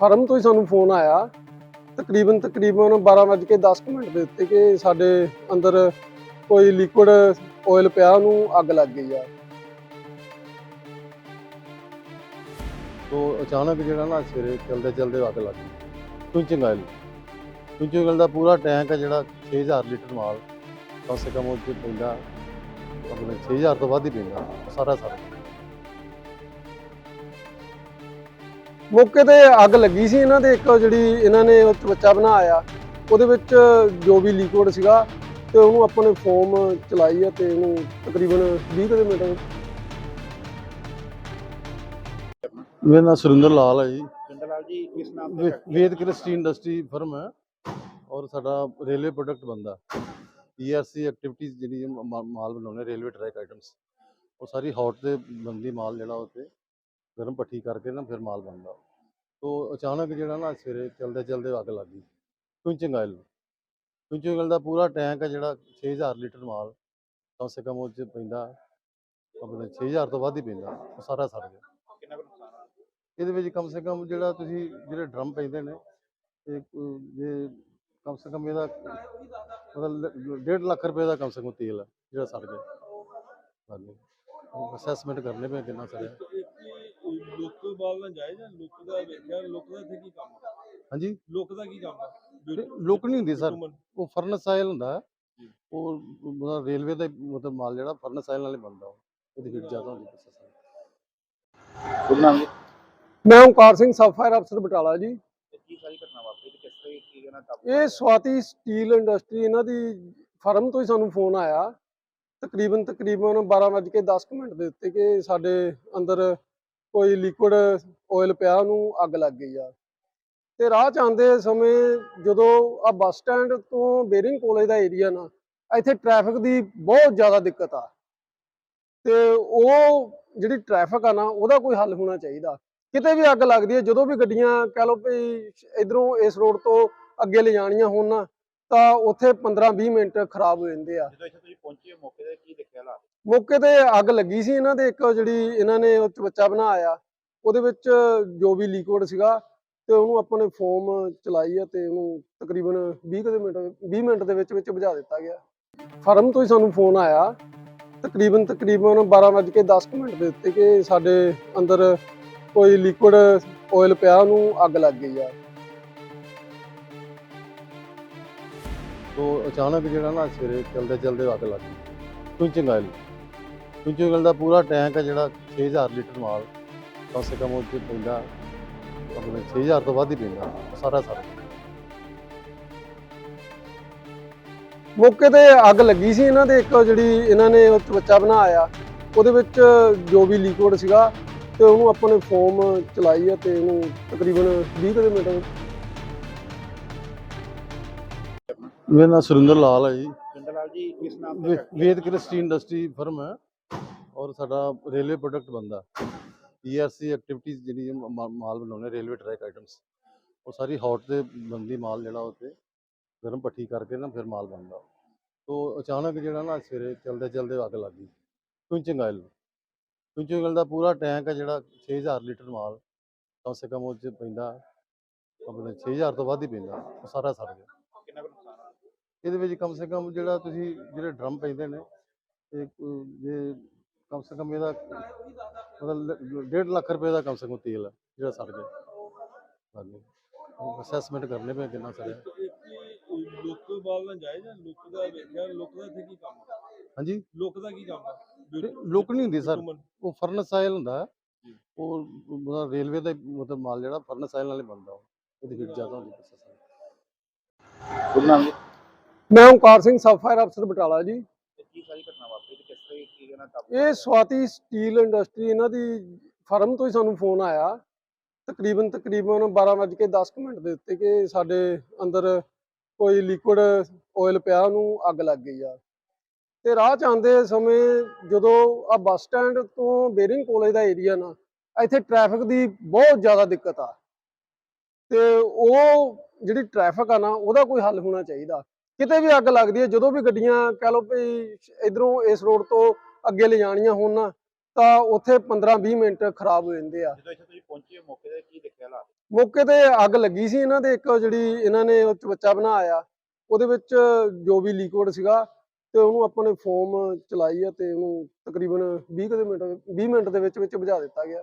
Firm ਤੋਂ ਹੀ ਸਾਨੂੰ phone ਆਇਆ। ਤਕਰੀਬਨ ਤਕਰੀਬਨ 12:10 ਮਿੰਟ ਦੇ ਉੱਤੇ ਕਿ ਸਾਡੇ ਅੰਦਰ ਕੋਈ ਲਿਕੁਇਡ ਆਇਲ ਪਿਆ, ਉਹਨੂੰ ਅੱਗ ਲੱਗ ਗਈ ਆ। ਤੋ ਅਚਾਨਕ ਜਿਹੜਾ ਨਾ ਸਵੇਰੇ ਚਲਦੇ ਚਲਦੇ ਅੱਗ ਲੱਗ ਗਈ। ਕੁੰਚਿੰਗ ਆਇਲ ਕੁੰਚਿੰਗ ਆਇਲ ਦਾ ਪੂਰਾ ਟੈਂਕ ਹੈ ਜਿਹੜਾ 6000 ਲੀਟਰ ਮਾਲ। ਕਮ ਸੇ ਕਮ ਉਹ 'ਚ ਪੈਂਦਾ। ਆਪਣੇ 6000 ਤੋਂ ਵੱਧ ਹੀ ਪੈਂਦਾ। ਸਾਰਾ ਸਾਰਾ। ਮੌਕੇ ਤੇ ਅੱਗ ਲੱਗੀ ਸੀ ਇਹਨਾਂ ਦੇ ਇੱਕ ਜਿਹੜੀ ਇਹਨਾਂ ਨੇ ਉਹ ਬੱਚਾ ਬਣਾਇਆ ਉਹਦੇ ਵਿੱਚ ਜੋ ਵੀ ਲਿਕੁਇਡ ਸੀਗਾ ਤੇ ਉਹਨੂੰ ਆਪਾਂ ਨੇ ਫੋਮ ਚਲਾਈ ਆ ਤੇ ਇਹਨੂੰ ਤਕਰੀਬਨ 20 ਕੁ ਦੇ ਮਿੰਟ ਮੇਰਾ ਨਾਮ ਸੁਰਿੰਦਰ ਲਾਲ ਹੈ ਜੀ। ਜਿੰਦਲਾਲ ਜੀ ਕਿਸ ਨਾਮ ਤੇ ਵੇ- factory Ved Christy industry firm ਹੈ ਔਰ ਸਾਡਾ ਰੇਲਵੇ ਪ੍ਰੋਡਕਟ ਬੰਦਾ ਈਆਰਸੀ ਐਕਟੀਵਿਟੀਜ਼ ਜਿਹੜੀ ਮਾ- ਮਾਲ ਬਣਾਉਣੇ ਰੇਲਵੇ ਟਰੈਕ ਆਈਟਮਸ ਉਹ ਸਾਰੀ ਹੌਟ ਤੇ ਬੰਦੀ ਮਾਲ ਜਿਹੜਾ ਉਹ ਤੇ। ਗਰਮ ਪੱਠੀ ਕਰਕੇ ਨਾ ਫਿਰ ਮਾਲ ਬਣਦਾ। ਤੋ ਅਚਾਨਕ ਜਿਹੜਾ ਨਾ ਸਵੇਰੇ ਚਲਦੇ ਚਲਦੇ ਅੱਗ ਲੱਗ ਗਈ। ਕੁੰਚਿੰਗ ਆਇਲ। ਕੁੰਚਿੰਗ ਆਇਲ ਦਾ ਪੂਰਾ ਟੈਂਕ ਹੈ ਜਿਹੜਾ 6000 ਲੀਟਰ ਮਾਲ ਕਮ ਸੇ ਕਮ ਉਹ 'ਚ ਪੈਂਦਾ। ਆਪਣੇ 6000 ਤੋਂ ਵੱਧ ਹੀ ਪੈਂਦਾ। ਉਹ ਸਾਰਾ ਸੜ ਗਿਆ। ਕਿੰਨਾ ਕੁ ਨੁਕਸਾਨ? ਇਹਦੇ ਵਿੱਚ ਕਮ ਸੇ ਕਮ ਜਿਹੜਾ ਤੁਸੀਂ ਜਿਹੜੇ ਡਰਮ ਪੈਂਦੇ ਨੇ ਇਹ ਜੇ ਕਮ ਸੇ ਕਮ ਇਹਦਾ ਮਤਲਬ 1.5 ਲੱਖ ਰੁਪਏ ਦਾ ਕਮ ਸੇ ਕਮ ਤੇਲ ਹੈ ਜਿਹੜਾ ਸੜ ਗਿਆ। ਹਾਂਜੀ। ਅਸੈਸਮੈਂਟ ਕਰਨੇ ਪਏ ਕਿੰਨਾ ਸੜਿਆ। ਲੁੱਕ ਬਾਲ ਨਾ ਜਾਏ ਜਾਂ ਲੁੱਕ ਦਾ ਵੇਖਿਆ ਲੁੱਕ ਦਾ ਇੱਥੇ ਕੀ ਕੰਮ ਆ? ਹਾਂਜੀ। ਲੁੱਕ ਦਾ ਕੀ ਕੰਮ ਆ? ਲੁੱਕ ਨਹੀਂ ਹੁੰਦੀ ਸਰ। ਉਹ ਫਰਨਸ ਆਇਲ ਹੁੰਦਾ। ਜੀ। ਉਹ ਰੇਲਵੇ ਦਾ ਹੀ ਮਤਲਬ ਮਾਲ ਜਿਹੜਾ ਫਰਨਸ ਆਇਲ ਨਾਲ ਹੀ ਬਣਦਾ। ਉਹ ਉਹਦੀ ਹੀਟ ਜ਼ਿਆਦਾ ਹੁੰਦੀ ਹੈ ਜੀ। ਮੈਂ ਓਮਕਾਰ ਸਿੰਘ ਸਬ ਫਾਇਰ ਅਫਸਰ ਬਟਾਲਾ ਜੀ। ਕੀ ਸਾਰੀ ਕੀ ਇਹ ਸਵਾਤੀ ਸਟੀਲ ਇੰਡਸਟਰੀ ਇਹਨਾਂ ਦੀ ਫਰਮ ਤੋਂ ਹੀ ਸਾਨੂੰ ਫੋਨ ਆਇਆ। ਤਕਰੀਬਨ ਤਕਰੀਬਨ 12:10 ਮਿੰਟ ਦੇ ਉੱਤੇ ਕਿ ਸਾਡੇ ਅੰਦਰ ਕੋਈ ਲਿਕੁਇਡ ਆਇਲ ਪਿਆ ਉਹਨੂੰ ਅੱਗ ਲੱਗ ਗਈ ਆ। ਤੇ ਰਾਹ ਚ ਆਉਂਦੇ ਸਮੇਂ ਜਦੋਂ ਆ ਬੱਸ ਸਟੈਂਡ ਤੋਂ ਬੇਰਿੰਗ ਕਾਲਜ ਦਾ ਏਰੀਆ ਨਾ, ਇੱਥੇ ਟ੍ਰੈਫਿਕ ਦੀ ਬਹੁਤ ਜ਼ਿਆਦਾ ਦਿੱਕਤ ਆ। ਤੇ ਉਹ ਜਿਹੜੀ ਟ੍ਰੈਫਿਕ ਆ ਨਾ, ਉਹਦਾ ਕੋਈ ਹੱਲ ਹੋਣਾ ਚਾਹੀਦਾ। ਕਿਤੇ ਵੀ ਅੱਗ ਲੱਗਦੀ ਹੈ ਜਦੋਂ ਵੀ ਗੱਡੀਆਂ ਕਹ ਲਓ ਵੀ ਇਧਰੋਂ ਇਸ ਰੋਡ ਤੋਂ ਅੱਗੇ ਲਿਜਾਣੀਆਂ ਹੋਣ ਨਾ, ਤਾਂ ਉੱਥੇ 15-20 ਮਿੰਟ ਖਰਾਬ ਹੋ ਜਾਂਦੇ ਆ। ਜਦੋਂ ਇੱਥੇ ਤੁਸੀਂ ਪਹੁੰਚੇ ਮੌਕੇ ਤੇ ਕੀ ਦੇਖਿਆ ਹਾਲਾਤ? ਮੌਕੇ ਤੇ ਅੱਗ ਲੱਗੀ ਸੀ ਇਹਨਾਂ ਦੇ, ਇੱਕ ਜਿਹੜੀ ਇਹਨਾਂ ਨੇ ਉਹ ਬੱਚਾ ਬਣਾਇਆ, ਉਹਦੇ ਵਿੱਚ ਜੋ ਵੀ ਲਿਕੁਇਡ ਸੀਗਾ ਤੇ ਉਹਨੂੰ ਆਪਾਂ ਨੇ ਫੋਮ ਚਲਾਈ ਆ ਤੇ ਉਹਨੂੰ ਤਕਰੀਬਨ 20 ਕੁ ਦੇ ਮਿੰਟ 20 ਮਿੰਟ ਦੇ ਵਿੱਚ ਵਿੱਚ ਬੁਝਾ ਦਿੱਤਾ ਗਿਆ। ਫਰਮ ਤੋਂ ਹੀ ਸਾਨੂੰ ਫੋਨ ਆਇਆ, ਤਕਰੀਬਨ ਤਕਰੀਬਨ 12:10 ਮਿੰਟ ਦੇ ਉੱਤੇ ਕਿ ਸਾਡੇ ਅੰਦਰ ਕੋਈ ਲਿਕੁਇਡ ਆਇਲ ਪਿਆ, ਉਹਨੂੰ ਅੱਗ ਲੱਗ ਗਈ ਆ। ਤੋ ਅਚਾਨਕ ਜਿਹੜਾ ਨਾ ਸਵੇਰੇ ਚਲਦੇ ਚਲਦੇ ਅੱਗ ਲੱਗ ਗਈ। ਕੁੰਚਿੰਗ ਆਇਲ ਕੁੰਚਿੰਗ ਆਇਲ ਦਾ ਪੂਰਾ ਟੈਂਕ ਹੈ ਜਿਹੜਾ 6000 ਲੀਟਰ ਮਾਲ। ਕਮ ਸੇ ਕਮ ਉਹ 'ਚ ਪੈਂਦਾ ਆਪਣੇ 6000 ਤੋਂ ਵੱਧ ਹੀ ਪੈਂਦਾ ਸਾਰਾ ਗਿਆ ਮੌਕੇ ਤੇ ਅੱਗ ਲੱਗੀ ਸੀ ਇਹਨਾਂ ਦੇ ਇੱਕ ਜਿਹੜੀ ਇਹਨਾਂ ਨੇ ਉਹ ਬੱਚਾ ਬਣਾਇਆ ਉਹਦੇ ਵਿੱਚ ਜੋ ਵੀ ਲਿਕੁਇਡ ਸੀਗਾ ਤੇ ਉਹਨੂੰ ਆਪਾਂ ਨੇ ਫੋਮ ਚਲਾਈ ਆ ਤੇ ਉਹਨੂੰ ਤਕਰੀਬਨ 20 ਕੁ ਦੇ ਮਿੰਟ ਮੇਰਾ ਨਾਮ ਸੁਰਿੰਦਰ ਲਾਲ ਹੈ ਜੀ। ਜਿੰਦਲਾਲ ਜੀ ਕਿਸ ਨਾਮ ਤੇ ਵੇਦ ਕ੍ਰਿਸਟੀ ਇੰਡਸਟਰੀ ਫਰਮ ਹੈ ਔਰ ਸਾਡਾ ਰੇਲਵੇ ਪ੍ਰੋਡਕਟ ਬੰਦਾ ਈਆਰਸੀ ਐਕਟੀਵਿਟੀਜ਼ ਜਿਹੜੀ ਮਾਲ ਬਣਾਉਣੇ ਰੇਲਵੇ ਟਰੈਕ ਆਈਟਮਸ ਉਹ ਸਾਰੀ ਹੌਟ ਤੇ ਬੰਦੀ ਮਾਲ ਜਿਹੜਾ ਉਹ ਤੇ ਗਰਮ ਪੱਠੀ ਕਰਕੇ ਨਾ ਫਿਰ ਮਾਲ ਬਣਦਾ। ਤੋ ਅਚਾਨਕ ਜਿਹੜਾ ਨਾ ਸਵੇਰੇ ਚਲਦੇ ਚਲਦੇ ਅੱਗ ਲੱਗ ਗਈ। ਕੁੰਚਿੰਗ ਆਇਲ ਕੁੰਚਿੰਗ ਆਇਲ ਦਾ ਪੂਰਾ ਟੈਂਕ ਹੈ ਜਿਹੜਾ 6000 ਲੀਟਰ ਮਾਲ ਕਮ ਸੇ ਕਮ ਉਹ 'ਚ ਪੈਂਦਾ ਆਪਣੇ 6000 ਤੋਂ ਵੱਧ ਹੀ ਪੈਂਦਾ ਉਹ ਸਾਰਾ ਸੜ ਗਿਆ। ਕਿੰਨਾ ਕੁ ਨੁਕਸਾਨ ਹੋਇਆ? ਇਹਦੇ ਵਿੱਚ ਕਮ ਸੇ ਕਮ ਜਿਹੜਾ ਤੁਸੀਂ ਜਿਹੜੇ ਡਰਮ ਪੈਂਦੇ ਨੇ ਇਹ ਕੋ- ਜੇ ਕਮ ਸੇ ਕਮ ਇਹਦਾ ਮਤਲਬ 1.5 ਲੱਖ ਰੁਪਏ ਦਾ ਕਮ ਸੇ ਕਮ ਤੇਲ ਜਿਹੜਾ ਸੜ ਗਿਆ। ਹਾਂਜੀ। ਅਸੈਸਮੈਂਟ ਕਰਨੇ ਪਏ ਕਿੰਨਾ ਸੜਿਆ। ਲੁੱਕ ਬਾਲ ਨਾ ਜਾਏ ਜਾਂ ਲੁੱਕ ਦਾ ਵੇਖਿਆ ਲੁੱਕ ਦਾ ਇੱਥੇ ਕੀ ਕੰਮ ਆ? ਹਾਂਜੀ? ਲੁੱਕ ਦਾ ਕੀ ਕੰਮ ਆ? ਲੁੱਕ ਨਹੀਂ ਹੁੰਦੀ ਸਰ। ਉਹ ਫਰਨਸ ਆਇਲ ਹੁੰਦਾ। ਉਹ ਮਤਲਬ ਰੇਲਵੇ ਦਾ ਹੀ ਮਤਲਬ ਮਾਲ ਜਿਹੜਾ ਫਰਨਸ ਆਇਲ ਨਾਲ ਹੀ ਬਣਦਾ ਉਹ। ਉਹਦੀ ਹੀਟ ਜ਼ਿਆਦਾ ਹੁੰਦੀ ਨਾਮ ਜੀ। ਮੈਂ ਓਮਕਾਰ ਸਿੰਘ ਸਬ ਫਾਇਰ ਅਫਸਰ ਬਟਾਲਾ ਜੀ। ਕੀ ਸਾਰੀ ਘਟਨਾ ਕਹਿਣਾ ਕਾਬੂ ਇਹ ਸਵਾਤੀ ਸਟੀਲ ਇੰਡਸਟਰੀ ਇਹਨਾਂ ਦੀ ਫਰਮ ਤੋਂ ਹੀ ਸਾਨੂੰ ਫੋਨ ਆਇਆ। ਤਕਰੀਬਨ ਤਕਰੀਬਨ 12:10 ਮਿੰਟ ਦੇ ਉੱਤੇ ਕਿ ਸਾਡੇ ਅੰਦਰ ਕੋਈ ਲਿਕੁਇਡ ਆਇਲ ਪਿਆ ਉਹਨੂੰ ਅੱਗ ਲੱਗ ਗਈ ਆ। ਤੇ ਰਾਹ ਚ ਆਉਂਦੇ ਸਮੇਂ ਜਦੋਂ ਆ ਬੱਸ ਸਟੈਂਡ ਤੋਂ ਬੇਰਿੰਗ ਕਾਲਜ ਦਾ ਏਰੀਆ ਨਾ ਇੱਥੇ ਟ੍ਰੈਫਿਕ ਦੀ ਬਹੁਤ ਜ਼ਿਆਦਾ ਦਿੱਕਤ ਆ। ਤੇ ਉਹ ਜਿਹੜੀ ਟ੍ਰੈਫਿਕ ਆ ਨਾ ਉਹਦਾ ਕੋਈ ਹੱਲ ਹੋਣਾ ਚਾਹੀਦਾ। ਕਿਤੇ ਵੀ ਅੱਗ ਲੱਗਦੀ ਹੈ ਜਦੋਂ ਵੀ ਗੱਡੀਆਂ ਕਹ ਲਓ ਵੀ ਇਧਰੋਂ ਇਸ ਰੋਡ ਤੋਂ ਅੱਗੇ ਲੈ ਜਾਣੀਆਂ ਹੋਣ ਨਾ ਤਾਂ ਉੱਥੇ 15-20 ਮਿੰਟ ਖਰਾਬ ਹੋ ਜਾਂਦੇ ਆ। ਜਦੋਂ ਇੱਥੇ ਤੁਸੀਂ ਪਹੁੰਚੇ ਹੋ ਮੌਕੇ ਤੇ ਕੀ ਦੇਖਿਆ ਹਾਲਾਤ ਮੌਕੇ ਤੇ ਅੱਗ ਲੱਗੀ ਸੀ ਇਹਨਾਂ ਦੇ ਇੱਕ ਜਿਹੜੀ ਇਹਨਾਂ ਨੇ ਉਹ ਚਵੱਚਾ ਬਣਾਇਆ ਉਹਦੇ ਵਿੱਚ ਜੋ ਵੀ ਲਿਕੁਇਡ ਸੀਗਾ ਤੇ ਉਹਨੂੰ ਆਪਾਂ ਨੇ ਫੋਮ ਚਲਾਈ ਆ ਤੇ ਉਹਨੂੰ ਤਕਰੀਬਨ 20 ਕੁ ਦੇ ਮਿੰਟ 20 ਮਿੰਟ ਦੇ ਵਿੱਚ ਵਿੱਚ ਬੁਝਾ ਦਿੱਤਾ ਗਿਆ।